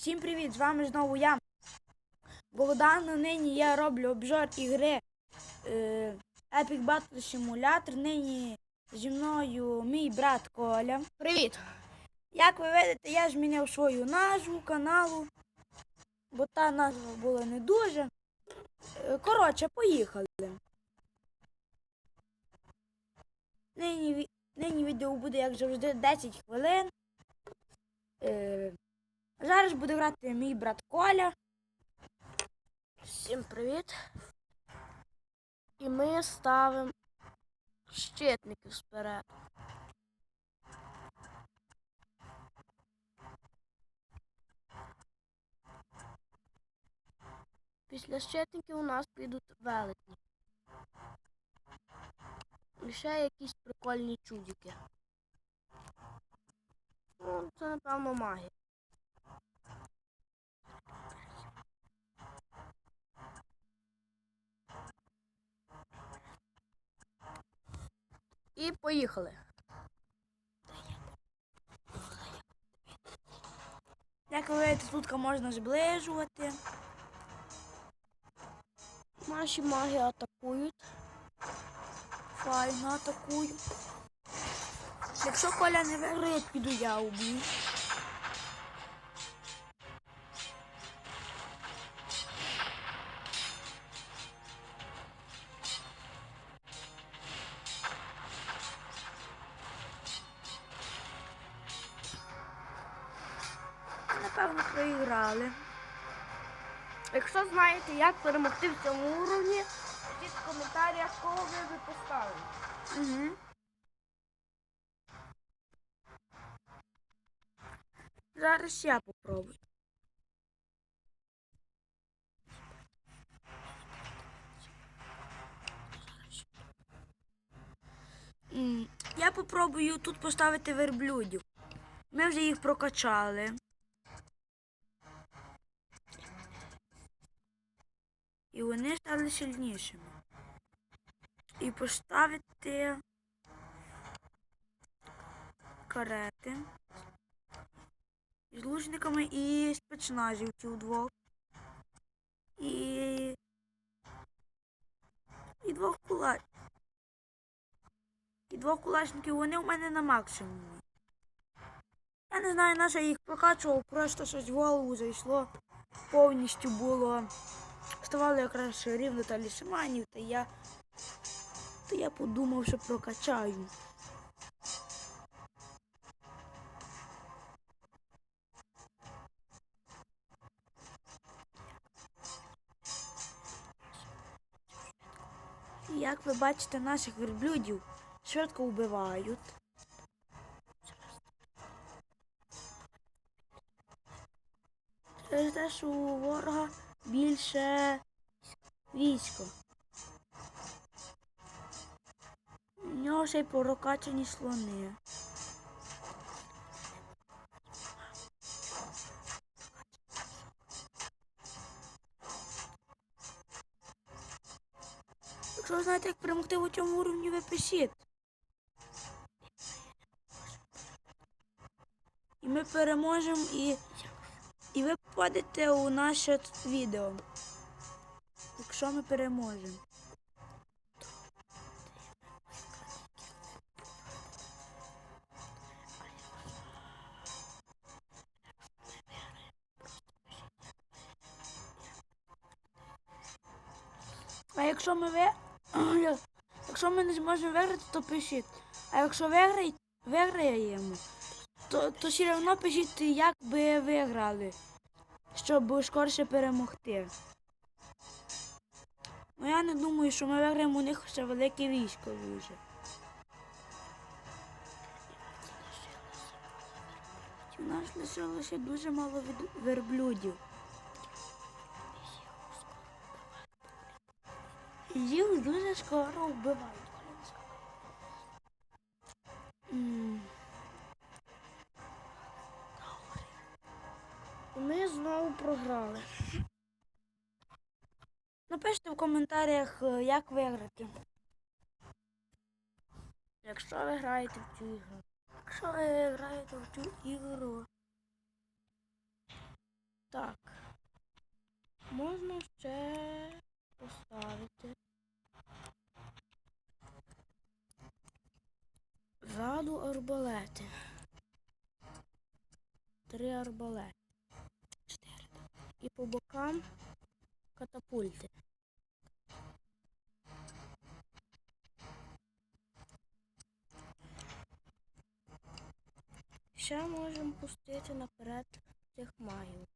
Всім привіт! З вами знову я. Богдан. Нині я роблю обзор ігри е, Epic Battle Simulator. Нині зі мною мій брат Коля. Привіт! Як ви видите, я змінив свою назву каналу, бо та назва була не дуже. Е, Коротше, поїхали. Нині, нині відео буде, як завжди, 10 хвилин. Зараз буде грати мій брат Коля. Всім привіт! І ми ставимо щитників сперед. Після щитників у нас підуть велетні. І ще якісь прикольні чудики. Ну, це напевно магія. І поїхали. Як ви видите, тут можна зближувати. Наші маги атакують. Файно атакують. Якщо Коля не виграє, піду я уб'ю. Напевно, проіграли. Якщо знаєте, як перемогти в цьому уровні, пишіть в коментарях, кого ви поставили. Угу. Зараз я попробую. Я попробую тут поставити верблюдів. Ми вже їх прокачали. І вони стали сильнішими. І поставити карети з лучниками і спецназівців двох. І. І двох кула... І двох кулачників вони у мене на максимумі. Я не знаю, на що їх прокачував, просто щось в голову зайшло. Повністю було. Ставало якраз рівно талісманів, та я. То я подумав, що прокачаю. Як ви бачите, наших верблюдів швидко вбивають. Через те, що у ворога більше військо. У нього ще й прокачані слони. Якщо ви знаєте, як перемогти в цьому уровні, ви пишіть. І ми переможемо і, і у наше відео. Якщо ми переможемо. А якщо ми ви... якщо ми не зможемо виграти, то пишіть. А якщо виграє... виграємо, то, то все одно пишіть, як би виграли, щоб скорше перемогти. Ну я не думаю, що ми виграємо у них ще велике військо дуже. У нас лишилося дуже мало верблюдів. Їх дуже скоро вбивають. Програли. Напишіть в коментарях, е, як виграти. Якщо ви граєте в цю ігру. Якщо ви граєте в цю ігру, Так. можна ще поставити ззаду арбалети. Три арбалети. І по бокам катапульти. Ще можемо пустити наперед цих магів.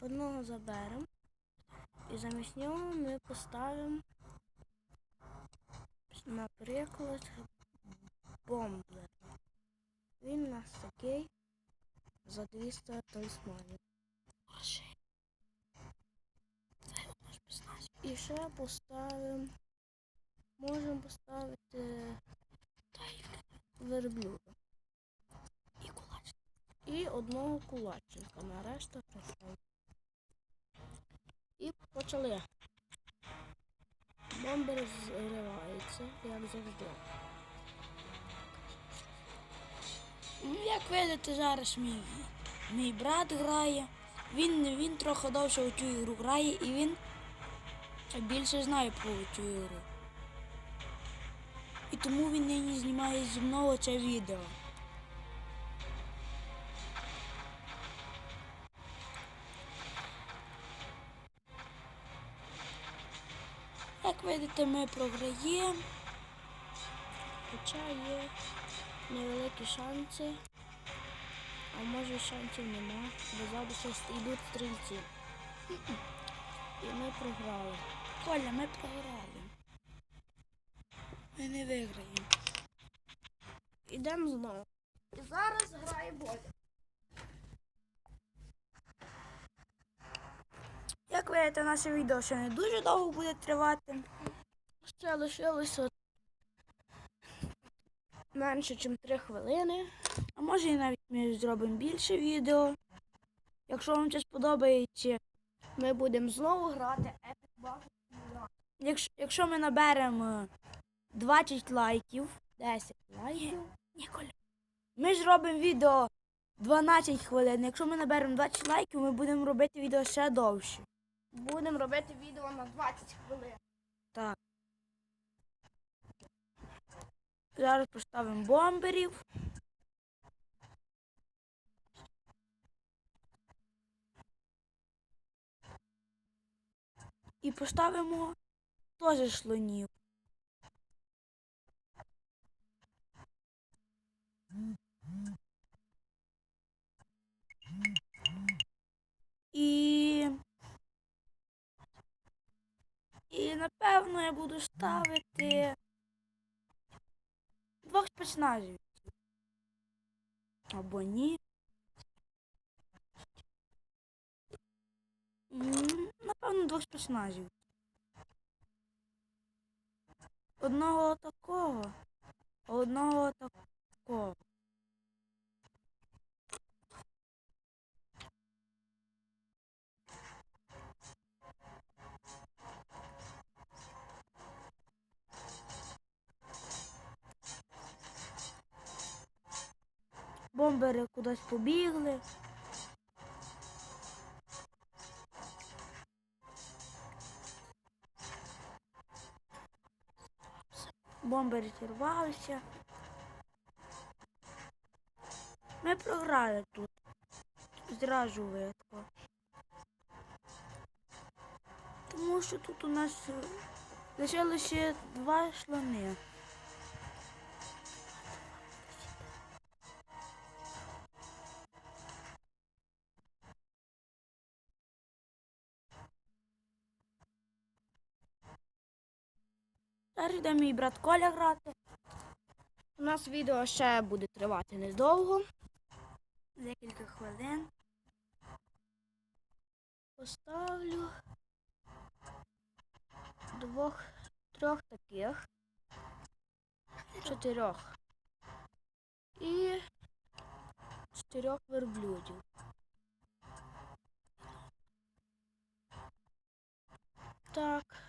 Одного заберемо. І замість нього ми поставимо, наприклад, бомблер. Він у нас такий за 200 талісманів. І ще поставимо. Можемо поставити верблюда. І кулачника. І одного кулачника. На решта. І почали. Бомбер зривається, як завжди. Ну, Як видите, зараз мій, мій брат грає. Він, він трохи довше у цю ігру грає і він більше знає про цю ігру. І тому він нині знімає зі мною це відео. Видите, ми програємо. Хоча є невеликі шанси, а може шансів нема, бо щось йдуть стрільці. І ми програли. Коля, ми програли. Ми не виграємо. Ідемо знову. І зараз грає Бодя. Як видите, наше відео ще не дуже довго буде тривати. Ще лишилося менше, ніж 3 хвилини. А може і навіть ми зробимо більше відео. Якщо вам це сподобається, Ми будемо знову грати Epic Battle якщо, якщо ми наберемо 20 лайків, 10 лайків. Ні, Коля. Ми ж робимо відео 12 хвилин. Якщо ми наберемо 20 лайків, ми будемо робити відео ще довше. Будемо робити відео на 20 хвилин. Так. Зараз поставимо бомберів. І поставимо теж слонів. Напевно я буду ставити двох спецназів. Або ні. Напевно, двох спецназів. Одного такого, одного такого. Бомбери кудись побігли. Бомбери зірвалися. Ми програли тут. Зразу видко. Тому що тут у нас е, лишилося два шлани. Зараз йде мій брат Коля грати. У нас відео ще буде тривати недовго. Декілька хвилин. Поставлю двох, трьох таких, чотирьох і чотирьох верблюдів. Так.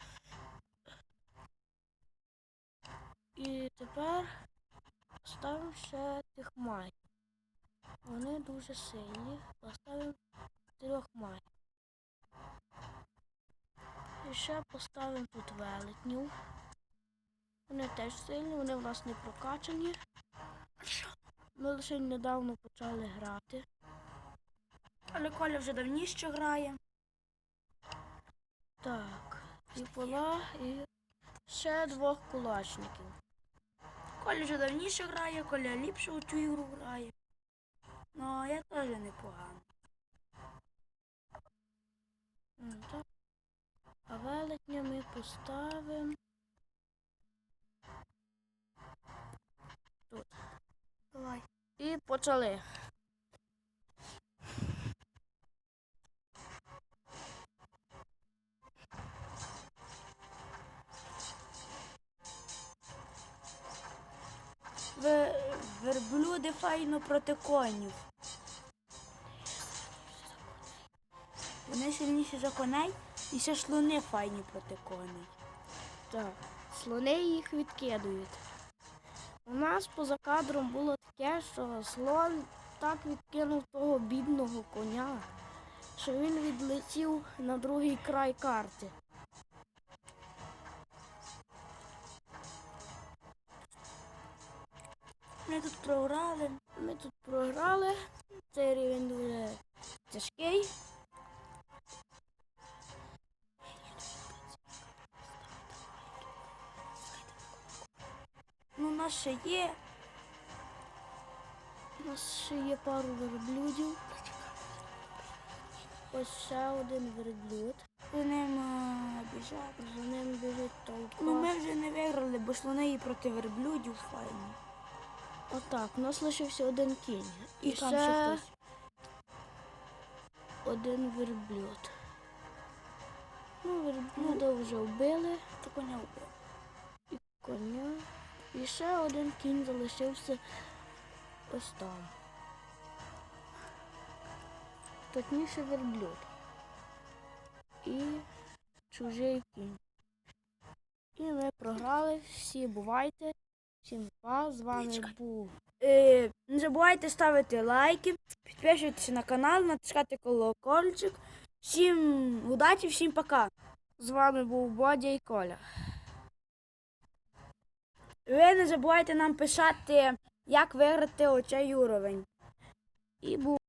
І тепер поставимо ще тих май. Вони дуже сильні. Поставимо трьох май. І ще поставимо тут велетнів. Вони теж сильні, вони в нас не прокачані. Ми лише недавно почали грати. Але Коля вже давніше грає. Так, і пола, і ще двох кулачників. Коля вже давніше грає, Коля ліпше у цю ігру грає. Ну, а я теж непогано. М, Так. А велетня ми поставимо. Тут. Давай. І почали. Верблюди файно проти конів. Вони сильніші за коней і ще шлуни файні проти коней. Так. Слони їх відкидують. У нас поза кадром було таке, що слон так відкинув того бідного коня, що він відлетів на другий край карти. Ми тут програли. Ми тут програли. Цей рівень дуже тяжкий. Ну, у нас ще є. У нас ще є пару верблюдів. Ось ще один верблюд. За ним е, біжати. За ним біжить толпа. Ну, ми вже не виграли, бо шлуни і проти верблюдів файні. Отак, у нас лишився один кінь. І, І там ще хтось. один верблюд. Ну, верблюда вже вбили, Та коня вбив. і коня. І ще один кінь залишився ось там. Точніше верблюд. І чужий кінь. І ми програли. Всі бувайте. Всім. З вами був Е, не забувайте ставити лайки, підписуйтесь на канал, натискати колокольчик. Всім удачі, всім пока. з вами був Бодя і Коля. Ви не забувайте нам писати, як виграти оцей уровень. І був